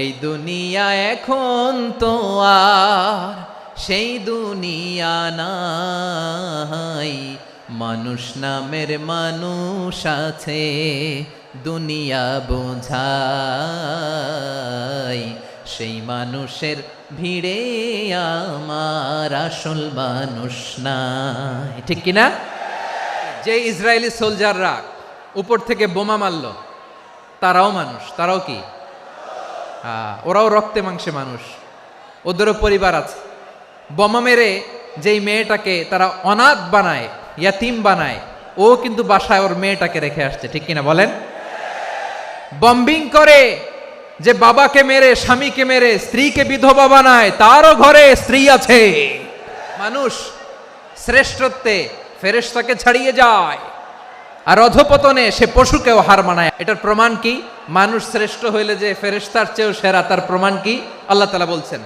এই দুনিয়া এখন তো আর সেই দুনিয়া নাই। মানুষ নামের মানুষ আছে, দুনিয়া বোঝাই। সেই মানুষের ভিড়ে আমার আসল মানুষ নাই। ঠিক কিনা যে ইসরায়েলি সোলজাররা উপর থেকে বোমা মারল, তারাও মানুষ, তারাও কি? ওরাও রক্তে মাংসে মানুষ। ওদেরও পরিবার আছে। বোমা মেরে যেই মেয়েটাকে তারা অনাথ বানায়, ইয়াতিম বানায়, ও কিন্তু বাসায় ওর মেয়েটাকে রেখে আসছে, ঠিক কিনা বলেন? বম্বিং করে যে বাবাকে মেরে, স্বামীকে মেরে, স্ত্রীকে বিধবা বানায়, তারও ঘরে স্ত্রী আছে। মানুষ শ্রেষ্ঠত্বে ফেরেশতাকে ছাড়িয়ে যায়। আর অধপতনে সে পশুকেও হার মানায়। এটার প্রমাণ কি? মানুষ শ্রেষ্ঠ হইলে যে ফেরেশতার চেয়েও সেরা, তার প্রমাণ কি? আল্লাহ তালা বলছেন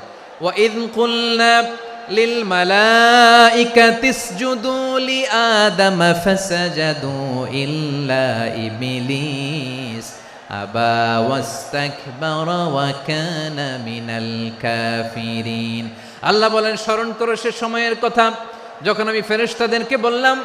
কাফিরিন। আল্লাহ বলেন, স্মরণ করো সে সময়ের কথা। যখন আমি ফেরেশতাদেরকে বললাম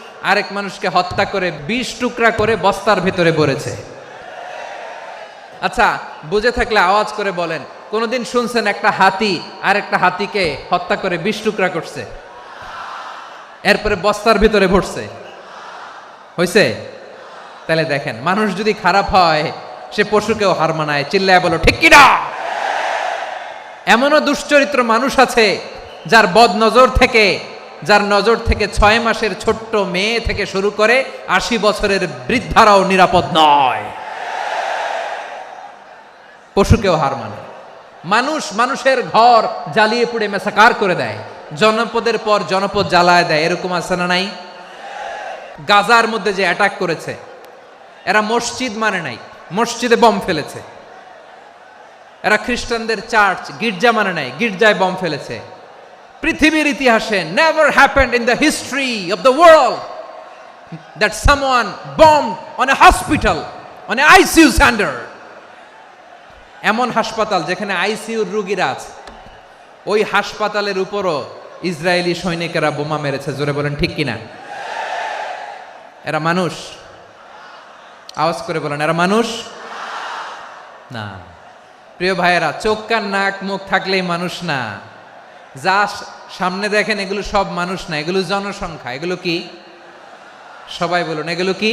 আরেক মানুষকে হত্যা করে বিশ টুকরা করে বস্তার ভেতরে ভরেছে। আচ্ছা বুঝে থাকলে আওয়াজ করে বলেন, কোনোদিন শুনছেন একটা হাতি আর একটা হাতিকে হত্যা করে বিশ টুকরা করছে? এরপরে বস্তার ভিতরে ভরছে। হয়েছে তাহলে দেখেন, মানুষ যদি খারাপ হয়, সে পশুকেও হার মানায়। চিল্লায় বলো, ঠিক কিনা? এমনও দুশ্চরিত্র মানুষ আছে যার বদ নজর থেকে যার নজর থেকে ছয় মাসের ছোট্ট মেয়ে থেকে শুরু করে আশি বছরের বৃদ্ধারাও নিরাপদ নয়। পশুকেও হার মানে। মানুষ মানুষের ঘর জ্বালিয়ে পুড়ে মেসাকার করে দেয়। জনপদের পর জনপদ জ্বালায় দেয়, এরকম আছে না নাই? গাজার মধ্যে যে অ্যাটাক করেছে, এরা মসজিদ মানে নাই, মসজিদে বম ফেলেছে। এরা খ্রিস্টানদের চার্চ গির্জা মানে নাই, গির্জায় বম ফেলেছে। পৃথিবীর ইতিহাসে never happened in the history of the world that someone bomb on a hospital on a ICU standard এমন হাসপাতাল যেখানে আইসিইউর রুগীরা আছে। ওই হাসপাতালের উপরও ইসরায়েলি সৈনিকেরা বোমা মেরেছে। জোরে বলেন, ঠিক কিনা? এরা মানুষ? আওয়াজ করে বলেন, এরা মানুষ? না। প্রিয় ভাইয়েরা, চোখ কান, নাক, মুখ থাকলেই মানুষ না। যা সামনে দেখেন এগুলো সব মানুষ না, এগুলো জনসংখ্যা, এগুলো কি? সবাই বলুন, এগুলো কি?